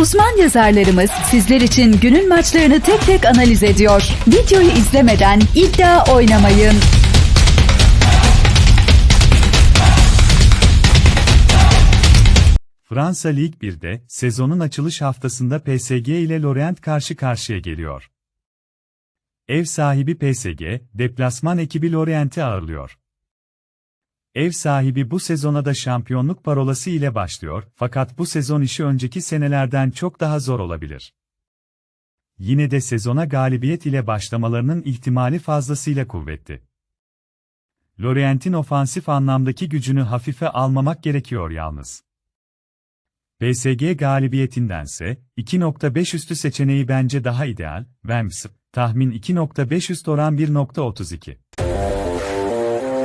Uzman yazarlarımız sizler için günün maçlarını tek tek analiz ediyor. Videoyu izlemeden iddia oynamayın. Fransa Lig 1'de sezonun açılış haftasında PSG ile Lorient karşı karşıya geliyor. Ev sahibi PSG, deplasman ekibi Lorient'i ağırlıyor. Ev sahibi bu sezona da şampiyonluk parolası ile başlıyor fakat bu sezon işi önceki senelerden çok daha zor olabilir. Yine de sezona galibiyet ile başlamalarının ihtimali fazlasıyla kuvvetli. Lorient'in ofansif anlamdaki gücünü hafife almamak gerekiyor yalnız. PSG galibiyetindense 2.5 üstü seçeneği bence daha ideal. Vems, tahmin 2.5 üst oran 1.32.